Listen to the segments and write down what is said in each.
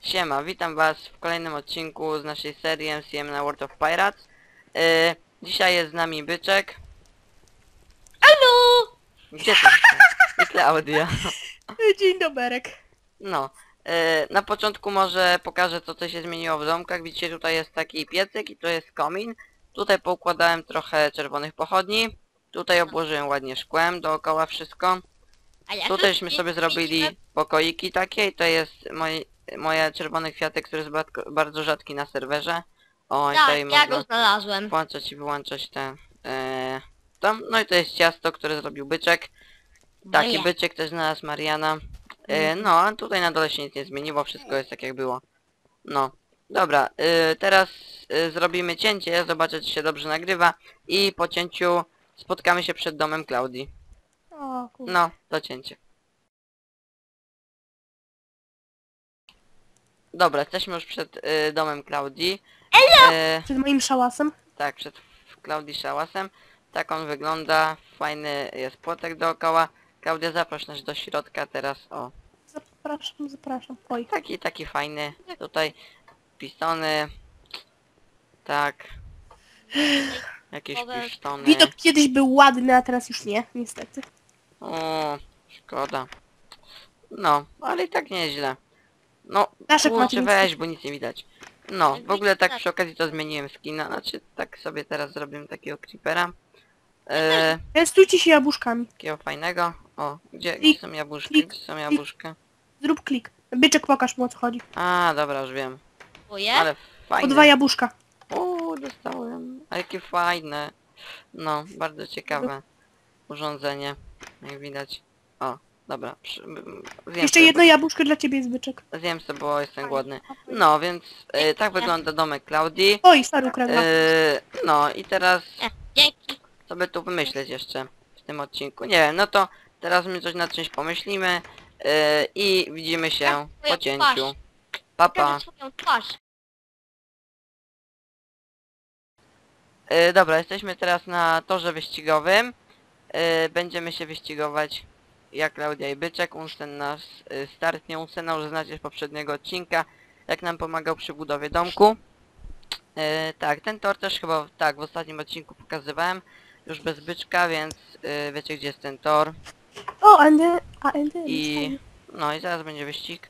Siema, witam was w kolejnym odcinku z naszej serii MCM na World of Pirates. Yy, dzisiaj jest z nami Byczek. Halo! Gdzie ty? I Klaudia. Dzień doberek. No, yy, na początku może pokażę co to się zmieniło w domkach. Widzicie tutaj jest taki piecyk i to jest komin. Tutaj poukładałem trochę czerwonych pochodni. Tutaj obłożyłem ładnie szkłem dookoła wszystko. A ja Tutejśmy sobie zrobili pokoiki takie i to jest moje, moje czerwony kwiatek, który jest bardzo, bardzo rzadki na serwerze. O, i Tak, tutaj ja można go znalazłem. włączać i wyłączać te... E, tam. No i to jest ciasto, które zrobił byczek. Taki Moje. byczek też znalazł Mariana. E, no, a tutaj na dole się nic nie zmieniło, wszystko jest tak jak było. No. Dobra, e, teraz e, zrobimy cięcie, zobaczę czy się dobrze nagrywa i po cięciu spotkamy się przed domem Klaudii. O, kurde. No, to cięcie. Dobra, jesteśmy już przed y, domem Klaudii. Y, Przed moim szałasem. tak, przed Klaudii Szałasem. Tak on wygląda. Fajny jest płotek dookoła. Klaudia, zaproś nas do środka teraz. O, Zapraszam, zapraszam. Oj. taki, taki fajny. Tutaj pistony. Tak. Jakieś Nowe- pistony. Widok kiedyś był ładny, a teraz już nie, niestety. O, szkoda. No, ale i tak nieźle. No, Daszek kurczę, macie weź, bo nic nie widać. No, w ogóle tak przy okazji to zmieniłem skina, znaczy tak sobie teraz zrobimy takiego creepera. E, Częstujcie się jabłuszkami. takiego fajnego. O, gdzie, gdzie Klik, są jabłuszki? klik, Gdzie są jabłuszka? Zrób klik. Byczek, pokaż mu o co chodzi. A, dobra, już wiem. Oje? Ale Po fajne. dwa jabłuszka. O, dostałem. A jakie fajne. No, bardzo ciekawe urządzenie, jak widać. O, dobra. Przy, m, zjem Jeszcze jedno jabłuszko dla ciebie jest byczek. Zjem sobie, bo jestem głodny. No, więc e, tak wygląda domek Klaudii. Oj, sorry, ukradła. E, no i teraz Dzięki. co by tu wymyśleć jeszcze w tym odcinku? Nie wiem, no to teraz my coś nad czymś pomyślimy e, i widzimy się Tak, po cięciu. Pa, pa. swoją twarz. E, dobra, jesteśmy teraz na torze wyścigowym. E, będziemy się wyścigować ja, Klaudia i Byczek. Unsen nas e, start nie Unsena już znacie z poprzedniego odcinka, jak nam pomagał przy budowie domku. E, tak, ten tor też chyba tak w ostatnim odcinku pokazywałem. Już bez byczka, więc e, wiecie gdzie jest ten tor. O, and a and I no i zaraz będzie wyścig.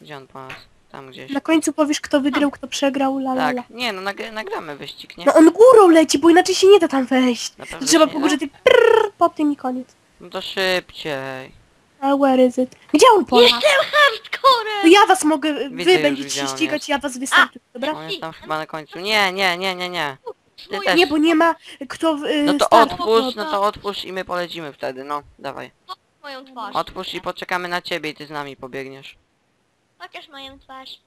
Gdzie on po nas? Tam gdzieś. Na końcu powiesz kto wygrał, kto przegrał, la la la. Tak, nie no nag nagramy wyścig, nie? No on górą leci, bo inaczej się nie da tam wejść. Naprawdę trzeba się po nie górze da? tak prrr, po tym i koniec. No to szybciej. A where is it? Gdzie on pojechał? hardcore! To ja was mogę, wy Widzę, już będziecie się widziałem, ścigać, jest. ja was wystartuję, dobra? On jest tam chyba na końcu. Nie, nie, nie, nie, nie. Ty też. Nie, bo nie ma kto y, No to start- otwórz, no to otwórz i my polecimy wtedy, no. Dawaj. Moją twarz. Otwórz i poczekamy na ciebie i ty z nami pobiegniesz. Chociaż moją twarz.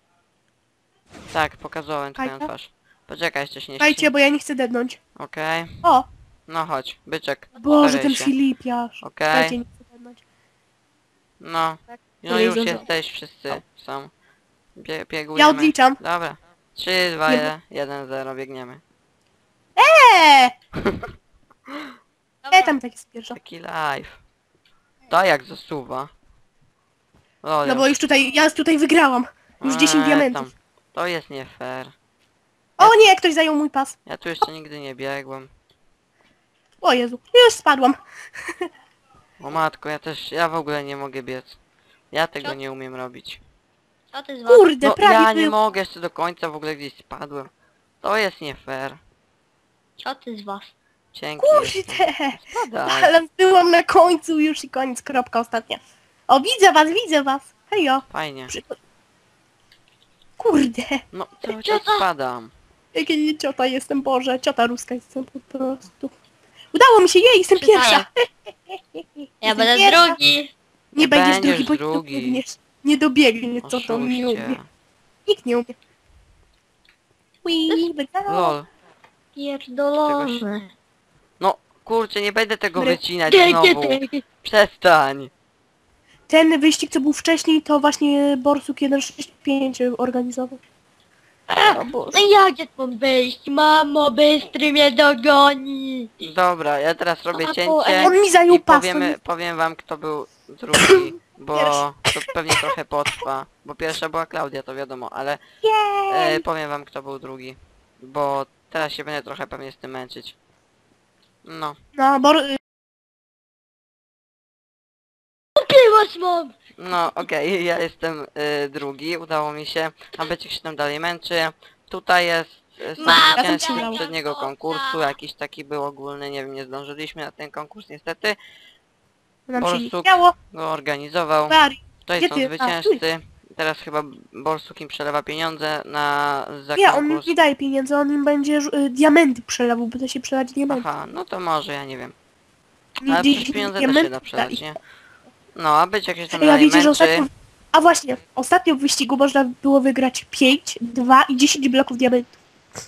Tak, pokazałem twoją Fajka? twarz. Poczekaj, jeszcze się nie Dajcie, ścina. bo ja nie chcę dednąć. Okej. O, No chodź, byczek. Boże, Staraj ten się. Filipiarz. Okej. Dajcie, nie chcę dednąć. No. Tak. No już Jezu. jesteś, wszyscy są. Bie Ja biegujemy. odliczam. Dobra. 3, 2, Nie 1, 0, biegniemy. Eee! Dobra, E, tam tak jest pierwsza. Taki live. To jak zasuwa. O, No bo już tutaj, ja tutaj wygrałam. Już 10 diamentów. To jest nie fair. O nie, ktoś zajął mój pas. Ja tu jeszcze nigdy nie biegłem. O Jezu, już spadłam. O matko, ja też, ja w ogóle nie mogę biec. Ja tego Co? nie umiem robić. co ty z was? Kurde, No prawie ja nie był. mogę jeszcze do końca, w ogóle gdzieś spadłem. To jest nie fair. Co ty z was? Dzięki. Kurde. Spadaj. Ale byłam na końcu już i koniec, kropka ostatnia. O, widzę was, widzę was. Hejo. Fajnie. Przy... Kurde. No cały czas spadam. Jakie nie ciota jestem, Boże. Ciota ruska jestem po prostu. Udało mi się, jej, jestem Przyznaję. pierwsza. Ja Jestem będę pierwsza. drugi. Nie, Nie będziesz będziesz drugi, bo drugi. nie dobiegniesz. Nie dobiegnie, co to nie Oszuście. umie. Nikt nie umie. Wee. Lol. Pierdolony. No kurczę, nie będę tego wycinać znowu. Przestań. Ten wyścig, co był wcześniej, to właśnie Borsuk 165 organizował. No jak jest mam wyjść? Mamo, bystry mnie dogoni! Dobra, ja teraz robię A, cięcie On mi zajął i pas. powiemy, powiem wam kto był drugi, bo to pewnie trochę potrwa. Bo pierwsza była Klaudia, to wiadomo, ale e, powiem wam kto był drugi. Bo teraz się będę trochę pewnie z tym męczyć. No, No, bo... mam! no okej, ja jestem y, drugi, udało mi się, a Byczek się tam dalej męczy. Tutaj jest y, Mama, zwycięzca daj poprzedniego konkursu, jakiś taki był ogólny, nie wiem, nie zdążyliśmy na ten konkurs niestety. Nam się nie Borsuk. chciało. Go organizował. Tutaj Gdzie są ty? A, zwycięzcy. Teraz chyba Borsuk im przelewa pieniądze na za Nie, on mi konkurs. nie daje pieniędzy, on im będzie żu- y, diamenty przelewał, by to się przelać diamenty. Aha, no to może, ja nie wiem. Mi Ale przecież pieniądze też diamenty się da przelać, nie? No, a być jakieś tam Ej, a dalej wiecie, że ostatnio... A właśnie, ostatnio w wyścigu można było wygrać 5, 2 i 10 bloków diamentów.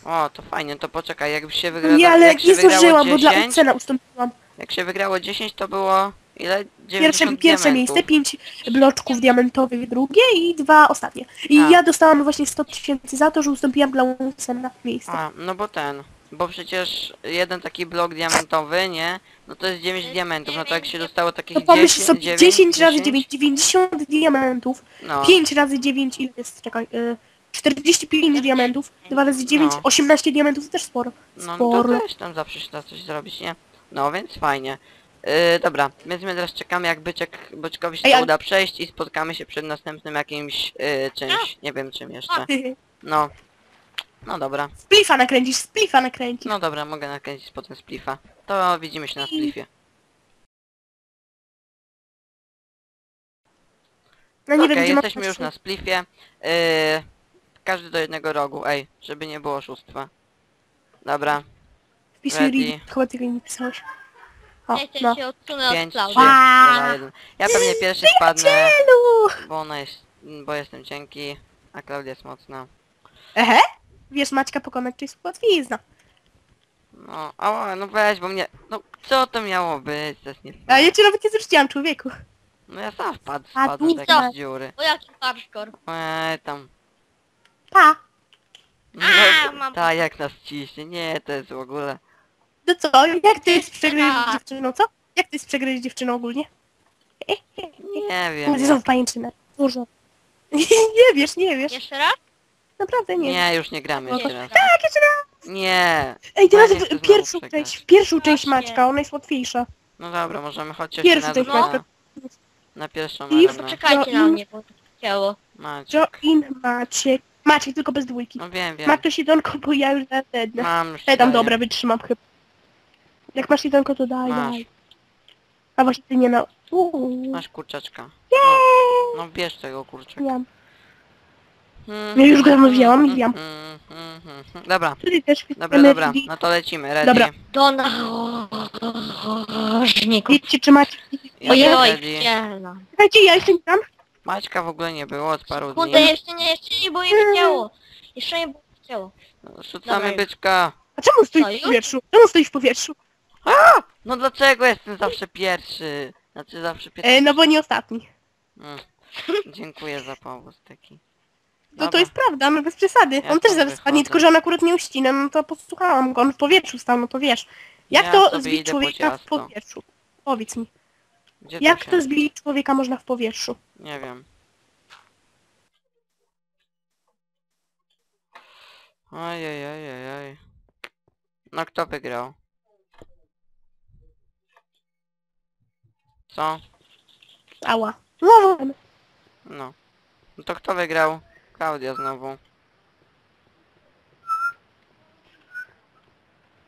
O, to fajnie, to poczekaj, jakby się wygrało, Nie, ale jak się nie wygrało zdążyłam, bo dla 10, Ucena ustąpiłam. jak się wygrało 10 to było ile? 90 Pierwsze, pierwsze diamentów. miejsce, 5 bloczków diamentowych drugie i dwa ostatnie. I A. ja dostałam właśnie 100 tysięcy za to, że ustąpiłam dla Ucena miejsce. A, no bo ten, bo przecież jeden taki blok diamentowy, nie? No to jest 9 diamentów, no to jak się dostało takich To pomyśl 10, sobie 9, 10 razy 9, 90 diamentów, no. 5 razy 9, ile jest, czekaj, y, 45 diamentów, 2 razy 9, No. 18 diamentów to też sporo. No Sporo. to też tam zawsze się da coś zrobić, nie? No więc fajnie. Yy, dobra, więc my teraz czekamy jak byczek, byczkowi się Ej, to ale- uda przejść i spotkamy się przed następnym jakimś yy, czymś, nie wiem czym jeszcze. No. No dobra, Splifa nakręcisz, splifa nakręcisz. no dobra, mogę nakręcić potem splifa. To widzimy się na splifie. No nie Okej, wiem, gdzie mam jesteśmy już na splifie. Yy, każdy do jednego rogu, ej, żeby nie było oszustwa. Dobra, Wpisuj ready. read, chyba tego nie pisałeś. O, Ja no. się odsunę od 5, 3, Klaudii. 2, 1. Ja pewnie pierwszy spadnę, bo ona jest, bo jestem cienki, a Klaudia jest mocna. Ehe? Wiesz, Maćka pokonać to jest łatwizna. No, ała, no weź, bo mnie... No, co to miało być? To jest nie A ja cię nawet nie zrzuciłam, człowieku. No ja sam wpadł, A spadłem tu do co? jakiejś dziury. O jaki hardcore. Eee, tam... Pa! No, A, mam- tak, jak nas ciśnie, nie, to jest w ogóle... No co, jak ty jest przegrać A. z dziewczyną, co? Jak ty jest przegrać z dziewczyną ogólnie? Nie wiem, są pajęczyny? Dużo. nie wiesz, nie wiesz. Jeszcze raz? Naprawdę nie. Nie, już nie gramy jeszcze raz. Tak, jeszcze raz. Nie! Ej, teraz Ja nie znowu pierwszą przegrać. część, pierwszą część Właśnie. Maćka, ona jest łatwiejsza. No dobra, możemy chociaż Pierwszy na, na, fajny. na pierwszą I arenę. Poczekajcie na No, mnie, bo to chciało. Maciek. Join Maciek. Maciek, tylko bez dwójki. No wiem, wiem. Ma ktoś jedynko, bo ja już będę. Mam już Ej, tam daję. dobra, wytrzymam chyba. Jak masz jedynko, to daj, Masz. daj. A właśnie ty nie na... Uuu. Masz kurczaczka. Jej! No bierz tego kurczaka. Ja. Hmm, Ja już go wzięłam i wiem. hmm. Dobra, Tutaj też dobra, dobra, no to lecimy, ready. Dobra. Do narożników. Wiecie, czy macie... Ja Ojej, oj, ready. Słuchajcie, ja nie tam. Maćka w ogóle nie było od paru Kurde, dni. jeszcze nie, jeszcze nie, bo je chciało. Jeszcze nie było chciało. No, Rzucamy Dawaj. byczka. A czemu stoisz już? w powietrzu? Czemu stoisz w powietrzu? No dlaczego jestem zawsze pierwszy? Znaczy zawsze pierwszy. E, no bo nie ostatni. Mm. Dziękuję za powód taki. No to jest prawda, no bez przesady. Ja on też zaraz spadnie, tylko że on akurat nie uścina, no to posłuchałam go, on w powietrzu stał, no to wiesz. Jak Ja to sobie zbić idę po człowieka w ciasto. powietrzu? Powiedz mi. Gdzie Jak się? to zbić człowieka można w powietrzu? Nie wiem. Ojej. No kto wygrał? Co? Ała. Znowu. No. No to kto wygrał? Klaudia znowu.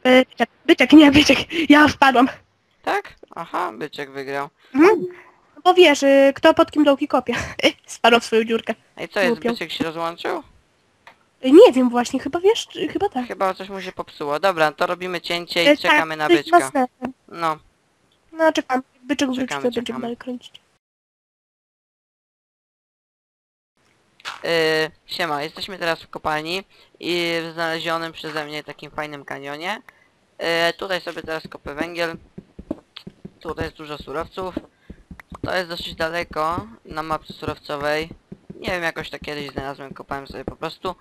Byczek, byczek, nie, byczek. Ja wpadłam. Tak? Aha, byczek wygrał. Mhm. Bo wiesz, y, kto pod kim dołki kopie. Spadł w swoją dziurkę. Ej, co jest? Głupią. Byczek się rozłączył? Y, Nie wiem właśnie, chyba wiesz, czy- chyba tak. Chyba coś mu się popsuło. Dobra, to robimy cięcie i czekamy na to jest byczka. No. No czekam. Byczek wróci, Czekamy, to będziemy czekamy. dalej kręcić. Siema, jesteśmy teraz w kopalni i w znalezionym przeze mnie takim fajnym kanionie. Yy, tutaj sobie teraz kopię węgiel. Tutaj jest dużo surowców. To jest dosyć daleko na mapce surowcowej. Nie wiem, jakoś to kiedyś znalazłem, kopałem sobie po prostu.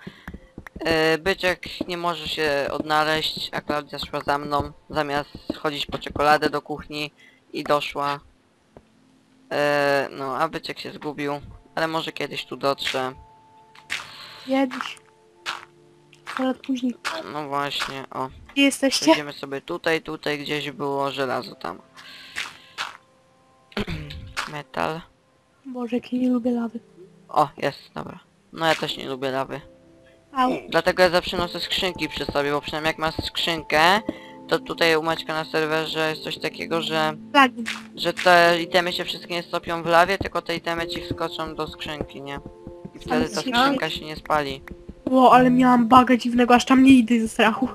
E, Byczek nie może się odnaleźć, a Klaudia szła za mną, zamiast chodzić po czekoladę do kuchni i doszła. No, a Byczek się zgubił, ale może kiedyś tu dotrze. Kiedyś. Parę lat później. No właśnie, o. Gdzie jesteście? Przejdziemy sobie tutaj, tutaj gdzieś było żelazo tam. Metal. Boże, jak ja nie lubię lawy. O, jest, dobra. No ja też nie lubię lawy. Au. Dlatego ja zawsze noszę skrzynki przy sobie, bo przynajmniej jak masz skrzynkę, to tutaj u Maćka na serwerze jest coś takiego, że, że te itemy się wszystkie nie stopią w lawie, tylko te itemy ci wskoczą do skrzynki, nie? I wtedy ta skrzynka się nie spali. O, ale miałam baga dziwnego, aż tam nie idę ze strachu.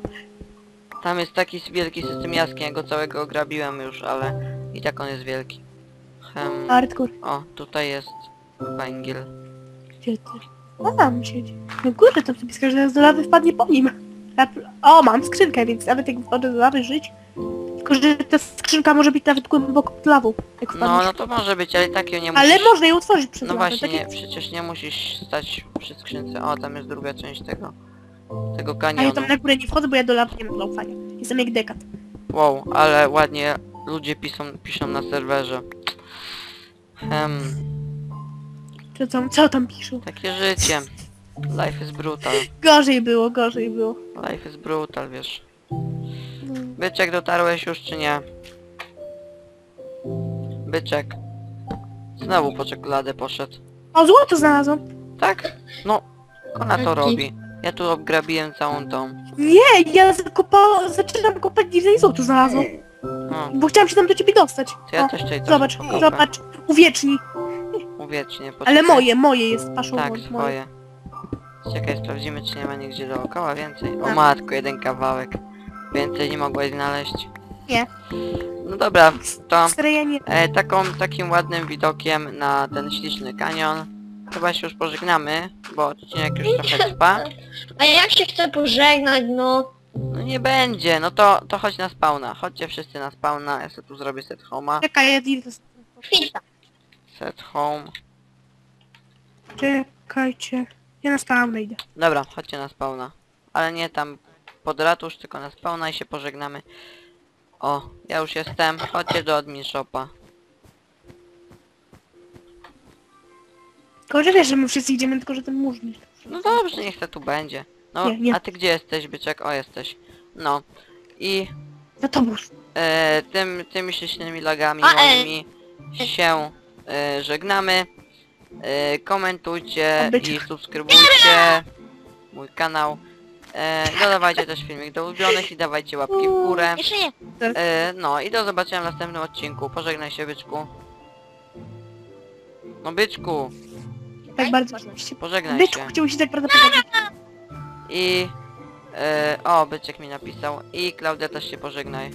Tam jest taki wielki system jaskiń, ja go całego ograbiłem już, ale i tak on jest wielki. Hem, Hardcore. o, tutaj jest węgiel. Gdzie ty? A tam siedzi. No górze tam sobie że zaraz do lawy wpadnie po nim. Lap- O, mam skrzynkę, więc nawet jak wchodzę do lawy żyć. Tylko, że ta skrzynka może być nawet głęboko pod lawą. Jak No, wpadniesz. no to może być, ale i tak ją nie musisz... Ale można ją otworzyć przez No lawę. właśnie, tak nie, jak... przecież nie musisz stać przy skrzynce. O, tam jest druga część tego, tego A ja kanionu. tam na górę nie wchodzę, bo ja do lawy nie mam zaufania. Jestem jak dekat. Wow, ale ładnie ludzie piszą, piszą na serwerze. Hem, Co, co, co tam piszą? takie życie. Life is brutal. Gorzej było, gorzej było. Life is brutal, wiesz. Byczek, dotarłeś już czy nie? Byczek. Znowu po czekoladę poszedł. O, złoto znalazłam. Tak? No, ona to Taki. robi. Ja tu obgrabiłem całą tą. Nie, ja zakopa... zaczynam kopać i złoto znalazłam. No, Bo chciałam się tam do ciebie dostać. to ja O, też tutaj Zobacz, trochę pokopę. zobacz. Uwiecznij. Uwiecznię, Ale poczekaj. moje, moje jest paszą. Tak, moje. swoje. Czekaj, sprawdzimy czy nie ma nigdzie dookoła więcej. O Tak. matko, jeden kawałek. Więcej nie mogłeś znaleźć. Nie. No dobra, to nie. e, taką, takim ładnym widokiem na ten śliczny kanion chyba się już pożegnamy, bo odcinek już trochę trwa. A jak się chce pożegnać, no? No nie będzie, no to, to chodź na spawna. Chodźcie wszyscy na spawna, ja sobie tu zrobię set homa. Czekaj, ja. Chwila. Set home. Czekajcie. Ja na spawnę idę. Dobra, chodźcie na spawna. Ale nie tam pod ratusz, tylko na spawna i się pożegnamy. O, ja już jestem. Chodźcie do admin shopa. Tylko, że wiesz, że my wszyscy idziemy, tylko że ten murzyn. No dobrze, niech to tu będzie. No, Nie, nie. a ty gdzie jesteś, byczek? O, jesteś. No. I No to mórz. e, tym, tymi ślicznymi lagami A, e. moimi się e, żegnamy. E, komentujcie A byczek. i subskrybujcie mój kanał. E, dodawajcie też filmik do ulubionych i dawajcie łapki w górę. Jeszcze nie. E, no i do zobaczenia w następnym odcinku. Pożegnaj się, byczku. No byczku, Tak bardzo oczywiście. pożegnaj Byczku, się. chciałbyś się tak bardzo powiedzieć. I... E, o, byczek mi napisał. I Klaudia też się pożegnaj.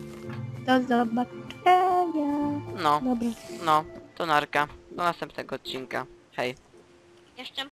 Do zobaczenia. No, Dobra. no, to narka. Do następnego odcinka. Hej. Jeszcze